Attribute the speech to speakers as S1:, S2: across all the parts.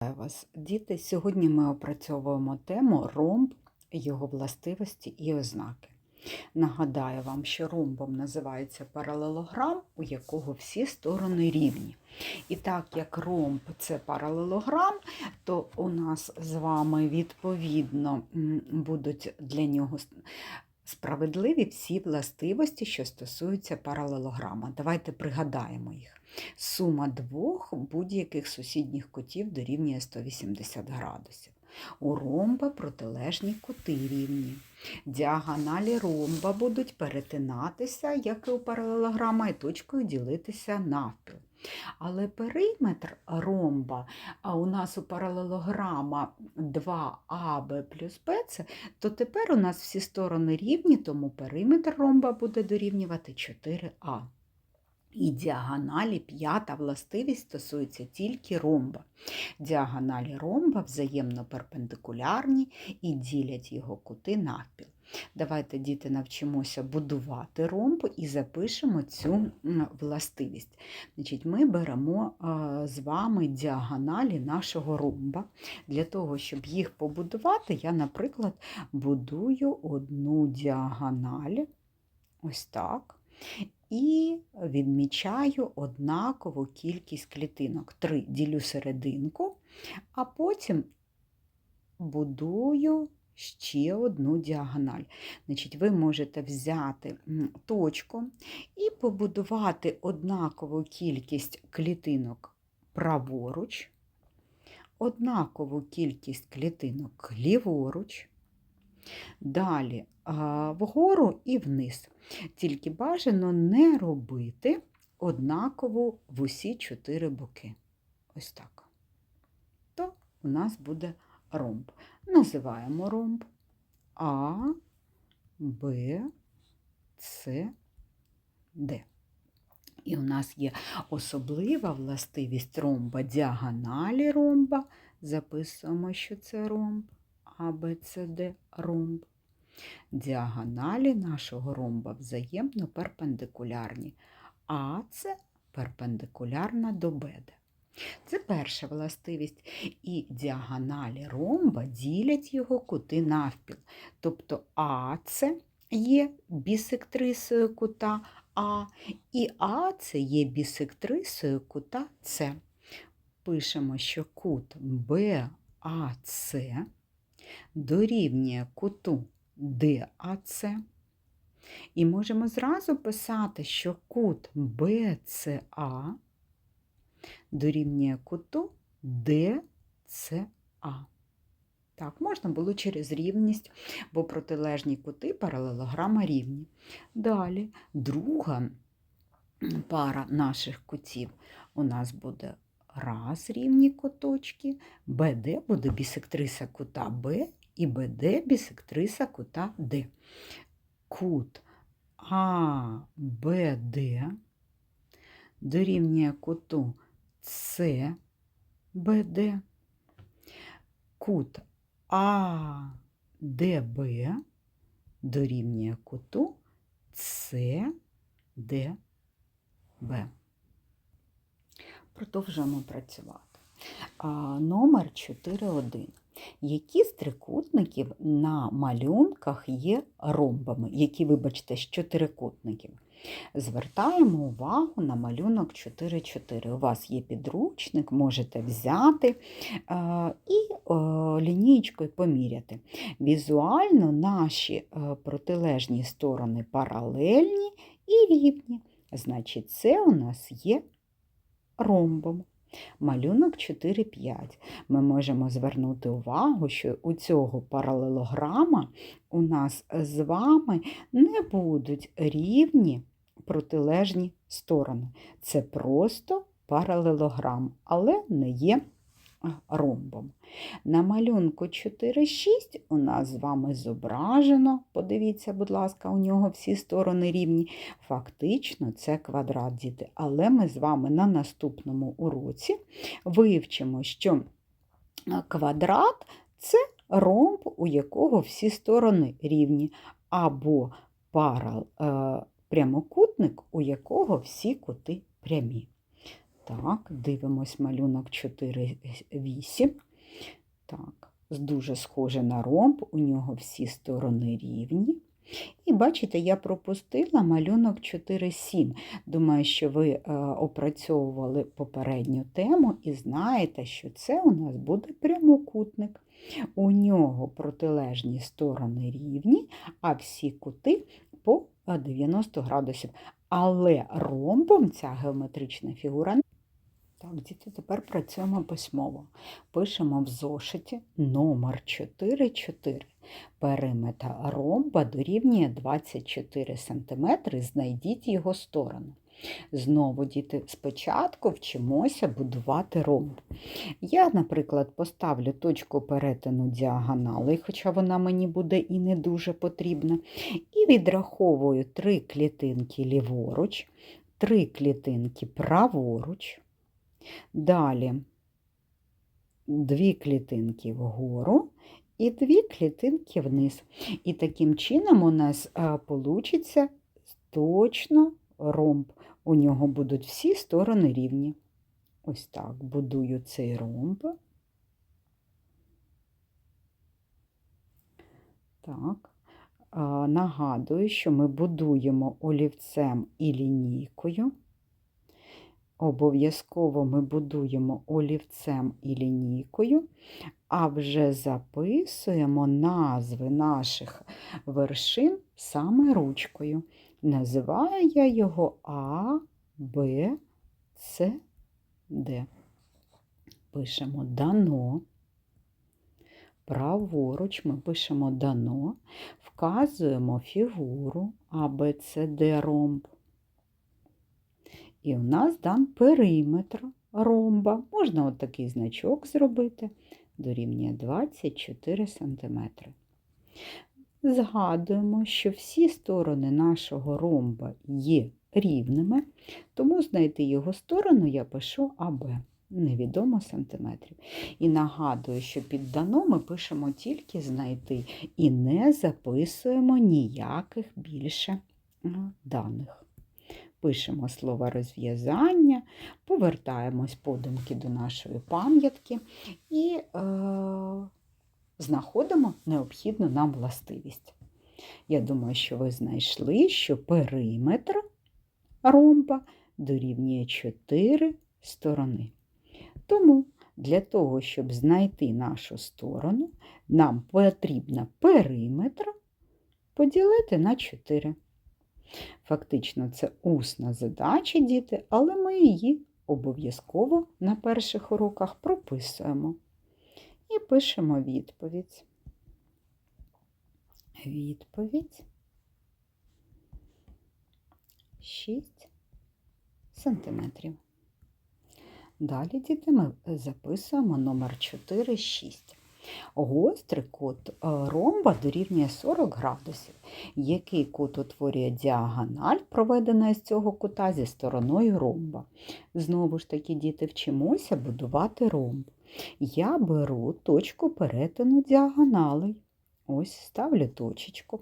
S1: Вас, діти! Сьогодні ми опрацьовуємо тему ромб, його властивості і ознаки. Нагадаю вам, що ромбом називається паралелограм, у якого всі сторони рівні. І так як ромб це паралелограм, то у нас з вами відповідно будуть для нього справедливі всі властивості, що стосуються паралелограма. Давайте пригадаємо їх. Сума двох будь-яких сусідніх кутів дорівнює 180 градусів. У ромба протилежні кути рівні. Діагоналі ромба будуть перетинатися, як і у паралелограма, і точкою ділитися навпіл. Але периметр ромба, а у нас у паралелограма 2АБ плюс БЦ, то тепер у нас всі сторони рівні, тому периметр ромба буде дорівнювати 4А. І діагоналі п'ята властивість стосується тільки ромба. Діагоналі ромба взаємно перпендикулярні і ділять його кути навпіл. Давайте, діти, навчимося будувати ромб і запишемо цю властивість. Значить, Ми беремо з вами діагоналі нашого ромба. Для того, щоб їх побудувати, я, наприклад, будую одну діагональ. Ось так і відмічаю однакову кількість клітинок. Три ділю серединку, а потім будую ще одну діагональ. Значить, Ви можете взяти точку і побудувати однакову кількість клітинок праворуч, однакову кількість клітинок ліворуч. Далі вгору і вниз. Тільки бажано не робити однаково в усі чотири боки. Ось так. То у нас буде ромб. Називаємо ромб А, Б, С, Д. І у нас є особлива властивість ромба діагоналі ромба. Записуємо, що це ромб. А, Б, С, Д ромб. Діагоналі нашого ромба взаємно перпендикулярні. А це перпендикулярна до БД. Це перша властивість. І діагоналі ромба ділять його кути навпіл. Тобто АЦ є бісектрисою кута А, і АЦ є бісектрисою кута С. Пишемо, що кут БАЦ дорівнює куту ДАЦ. І можемо зразу писати, що кут БЦА дорівнює куту ДЦА. Так, можна було через рівність, бо протилежні кути паралелограма рівні. Далі друга пара наших кутів у нас буде раз рівні куточки, БД буде бісектриса кута Б і БД бісектриса кута Д. Кут АБД дорівнює куту СБД. Кут АДБ дорівнює куту СДБ. Продовжуємо працювати. А, Номер 4.1. Які з трикутників на малюнках є ромбами? Які, вибачте, з чотирикутників? Звертаємо увагу на малюнок 4.4. У вас є підручник, можете взяти і лінієчкою поміряти. Візуально наші е, протилежні сторони паралельні і рівні. Значить, це у нас є ромбом. Малюнок 4,5. Ми можемо звернути увагу, що у цього паралелограма у нас з вами не будуть рівні протилежні сторони. Це просто паралелограм, але не є ромбом. На малюнку 4,6 у нас з вами зображено, подивіться, будь ласка, у нього всі сторони рівні. Фактично, це квадрат, діти. Але ми з вами на наступному уроці вивчимо, що квадрат це ромб, у якого всі сторони рівні, або парал, е, прямокутник, у якого всі кути прямі. Так, дивимось малюнок 4,8. Так, дуже схоже на ромб, у нього всі сторони рівні. І бачите, я пропустила малюнок 4,7. Думаю, що ви е, опрацьовували попередню тему і знаєте, що це у нас буде прямокутник. У нього протилежні сторони рівні, а всі кути по 90 градусів. Але ромбом ця геометрична фігура. Так, діти, тепер працюємо письмово. Пишемо в зошиті номер 44. Периметр ромба дорівнює 24 см, знайдіть його сторону. Знову, діти, спочатку вчимося будувати ромб. Я, наприклад, поставлю точку перетину діагонали, хоча вона мені буде і не дуже потрібна, і відраховую три клітинки ліворуч, три клітинки праворуч. Далі дві клітинки вгору і дві клітинки вниз. І таким чином у нас вийде точно ромб. У нього будуть всі сторони рівні. Ось так будую цей ромб. Так. Нагадую, що ми будуємо олівцем і лінійкою. Обов'язково ми будуємо олівцем і лінійкою, а вже записуємо назви наших вершин саме ручкою. Називаю я його А, Б, С, Д. Пишемо дано. Праворуч ми пишемо дано, вказуємо фігуру А, Б, С, Д ромб. І у нас дан периметр ромба. Можна от такий значок зробити, дорівнює 24 см. Згадуємо, що всі сторони нашого ромба є рівними, тому знайти його сторону я пишу АБ, невідомо сантиметрів. І нагадую, що під дано ми пишемо тільки знайти і не записуємо ніяких більше даних. Пишемо слово розв'язання, повертаємось подумки до нашої пам'ятки і е, знаходимо необхідну нам властивість. Я думаю, що ви знайшли, що периметр ромба дорівнює 4 сторони. Тому для того, щоб знайти нашу сторону, нам потрібно периметр поділити на 4. Фактично, це усна задача, діти, але ми її обов'язково на перших уроках прописуємо. І пишемо відповідь. Відповідь 6 сантиметрів. Далі, діти, ми записуємо номер 4, 6. Гострий кут е, ромба дорівнює 40 градусів. Який кут утворює діагональ, проведена з цього кута зі стороною ромба. Знову ж таки, діти, вчимося будувати ромб. Я беру точку перетину діагоналей. Ось ставлю точечку.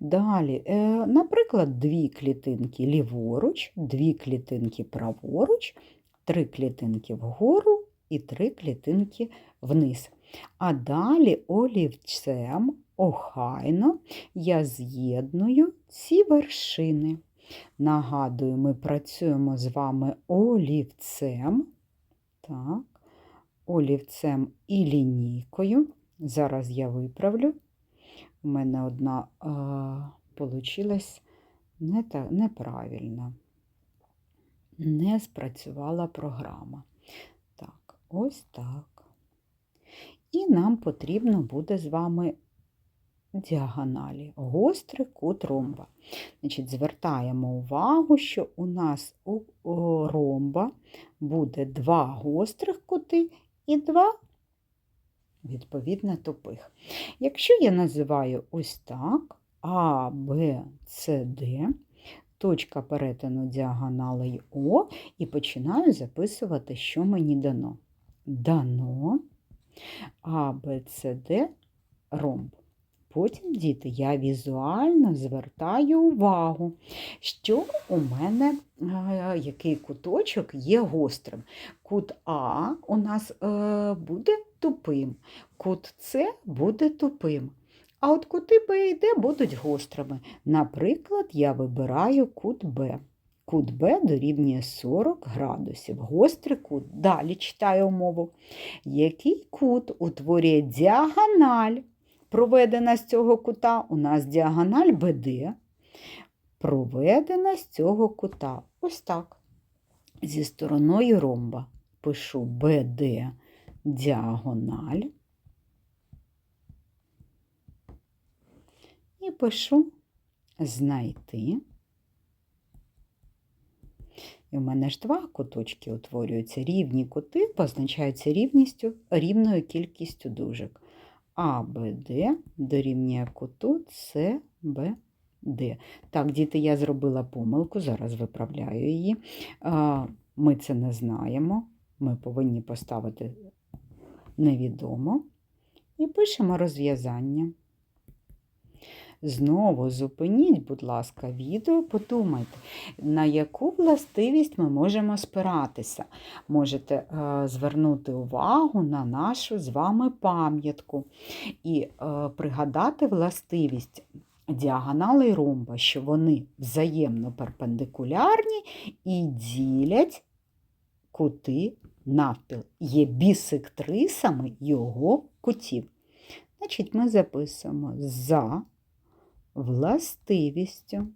S1: Далі, е, наприклад, дві клітинки ліворуч, дві клітинки праворуч, три клітинки вгору і три клітинки вниз. А далі олівцем охайно я з'єдную ці вершини. Нагадую, ми працюємо з вами олівцем, так, олівцем і лінійкою. Зараз я виправлю. У мене одна вийшла не та, неправильно. Не спрацювала програма. Так, ось так. І нам потрібно буде з вами діагоналі, гострий кут ромба. Значить, Звертаємо увагу, що у нас у ромба буде два гострих кути і два, відповідно, тупих. Якщо я називаю ось так А, Б, С, Д, точка перетину діагоналей О, і починаю записувати, що мені дано. Дано. А, Б, С, Д ромб. потім, діти, я візуально звертаю увагу, що у мене е, який куточок є гострим. Кут А у нас е, буде тупим, кут С буде тупим. А от кути Б і Д будуть гострими. Наприклад, я вибираю кут Б. Кут Б дорівнює 40 градусів. Гострий кут. Далі читаю умову. Який кут утворює діагональ? Проведена з цього кута у нас діагональ БД. Проведена з цього кута. Ось так. Зі стороною ромба пишу БД діагональ. І пишу знайти. І в мене ж два куточки утворюються. Рівні кути позначаються рівністю, рівною кількістю дужок. А, Б, Д дорівнює куту С, Б, Д. Так, діти, я зробила помилку, зараз виправляю її. Ми це не знаємо. Ми повинні поставити невідомо і пишемо розв'язання. Знову зупиніть, будь ласка, відео, подумайте, на яку властивість ми можемо спиратися. Можете е, звернути увагу на нашу з вами пам'ятку і е, пригадати властивість діагонали ромба, що вони взаємно перпендикулярні і ділять кути навпіл. Є бісектрисами його кутів. Значить, ми записуємо за властивістю.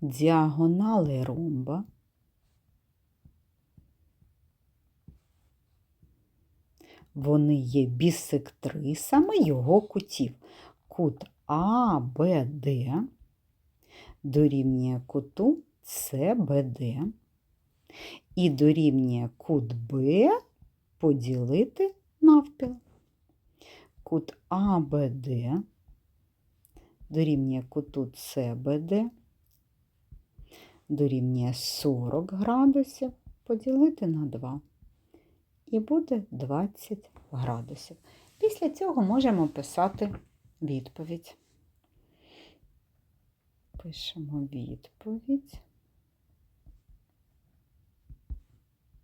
S1: Діагонали ромба вони є бісектрисами його кутів. Кут А, Б, Д дорівнює куту С, Б, Д і дорівнює кут Б поділити навпіл кут АБД дорівнює куту СБД, дорівнює 40 градусів, поділити на 2. І буде 20 градусів. Після цього можемо писати відповідь. Пишемо відповідь.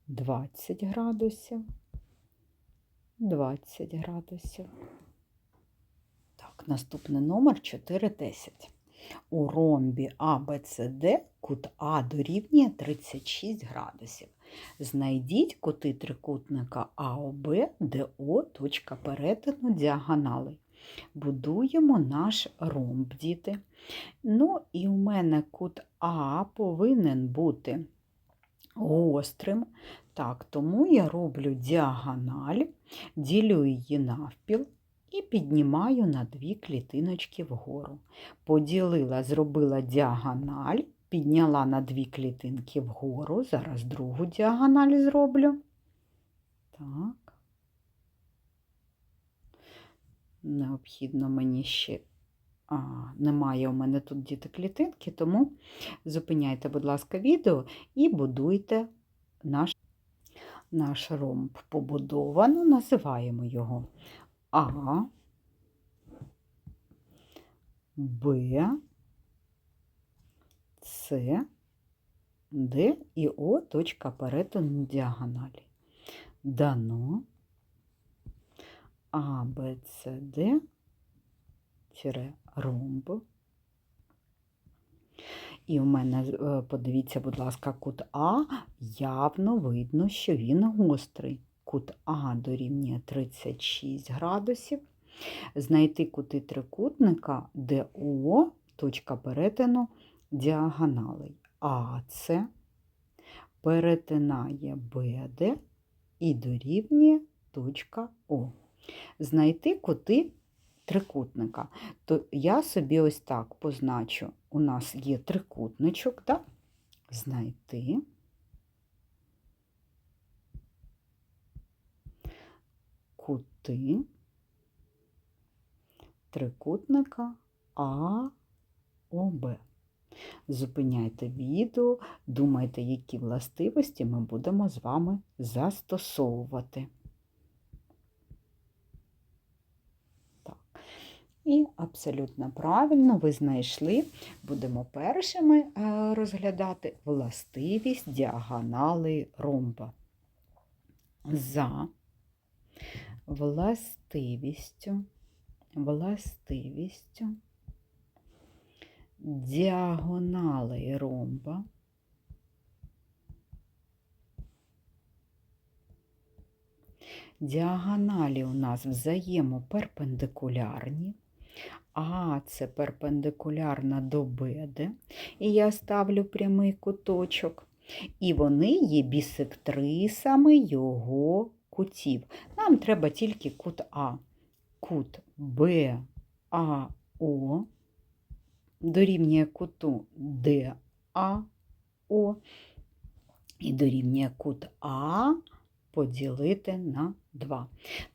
S1: 20 градусів. 20 градусів. Так, наступний номер 410. У ромбі ABCD кут А дорівнює 36 градусів. Знайдіть кути трикутника АОБ, ДО, точка перетину діагоналей. Будуємо наш ромб, діти. Ну, і у мене кут А повинен бути гострим. Так, тому я роблю діагональ, ділю її навпіл і піднімаю на дві клітиночки вгору. Поділила, зробила діагональ, підняла на дві клітинки вгору. Зараз другу діагональ зроблю. Так. Необхідно мені ще. А, Немає у мене тут діти клітинки, тому зупиняйте, будь ласка, відео і будуйте наш наш ромб побудовано, називаємо його А, Б, С, Д і О точка перетину діагоналі. Дано А, Б, С, Д, тире ромб. І в мене, е, подивіться, будь ласка, кут А явно видно, що він гострий. Кут А дорівнює 36 градусів. Знайти кути трикутника, де О, точка перетину діагоналей. АЦ перетинає БД і дорівнює точка О. Знайти кути трикутника, то я собі ось так позначу. У нас є трикутничок, так? знайти. Кути трикутника АОБ. Зупиняйте відео, думайте, які властивості ми будемо з вами застосовувати. І абсолютно правильно ви знайшли, будемо першими е, розглядати властивість діагонали ромба. За властивістю, властивістю діагонали ромба Діагоналі у нас взаємоперпендикулярні. А це перпендикулярна до БД, і я ставлю прямий куточок. І вони є бісектрисами його кутів. Нам треба тільки кут А. Кут БАО дорівнює куту ДАО і дорівнює кут А поділити на 2.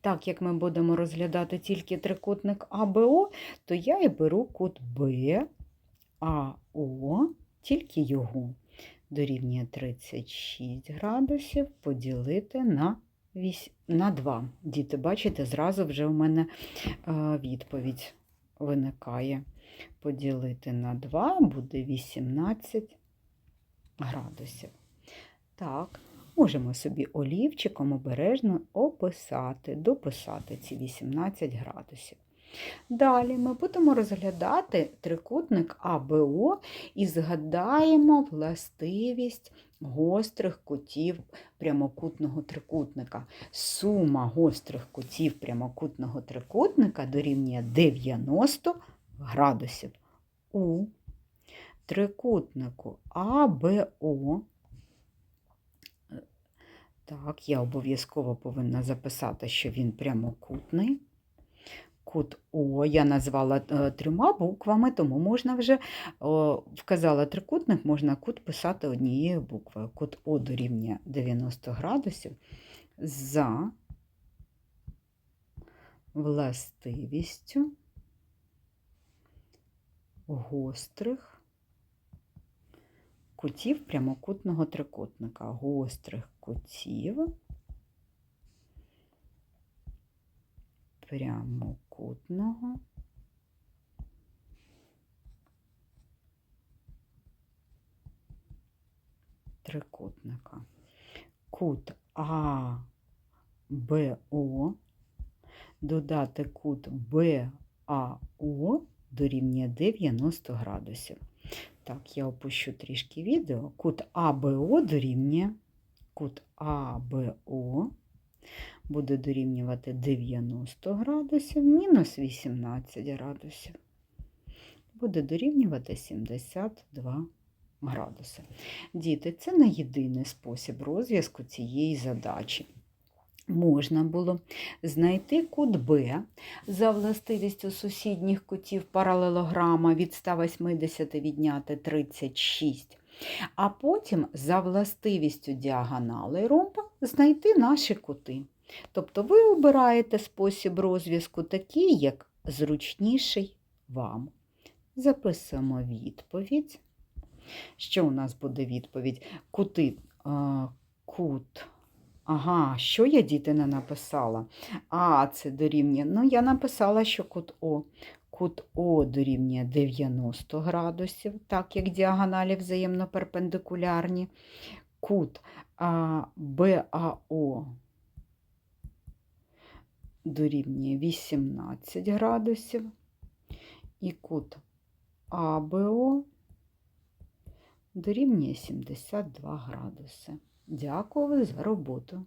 S1: Так як ми будемо розглядати тільки трикутник АБО, то я і беру кут БАО, тільки його дорівнює 36 градусів поділити на на 2. Діти, бачите, зразу вже у мене відповідь виникає. Поділити на 2 буде 18 градусів. Так, Можемо собі олівчиком обережно описати, дописати ці 18 градусів. Далі ми будемо розглядати трикутник АБО і згадаємо властивість гострих кутів прямокутного трикутника. Сума гострих кутів прямокутного трикутника дорівнює 90 градусів. У трикутнику АБО так, я обов'язково повинна записати, що він прямокутний. Кут О я назвала е, трьома буквами, тому можна вже о, вказала трикутник, можна кут писати однією буквою. Кут О дорівнює 90 градусів за властивістю гострих кутів прямокутного трикутника, гострих кутів прямокутного трикутника. Кут А БО, додати кут БАО дорівнює 90 градусів. Так, я опущу трішки відео. Кут АБО дорівнює кут АБО буде дорівнювати 90 градусів мінус 18 градусів. Буде дорівнювати 72 градуси. Діти, це не єдиний спосіб розв'язку цієї задачі можна було знайти кут Б за властивістю сусідніх кутів паралелограма від 180 відняти 36, а потім за властивістю діагонали ромба знайти наші кути. Тобто ви обираєте спосіб розв'язку такий, як зручніший вам. Записуємо відповідь. Що у нас буде відповідь? Кути, кут Ага, що я діти не написала? А, це дорівнює. Ну, я написала, що кут О. Кут О дорівнює 90 градусів, так як діагоналі взаємно перпендикулярні. Кут БАО дорівнює 18 градусів. І кут АБО дорівнює 72 градуси. Дякую за роботу.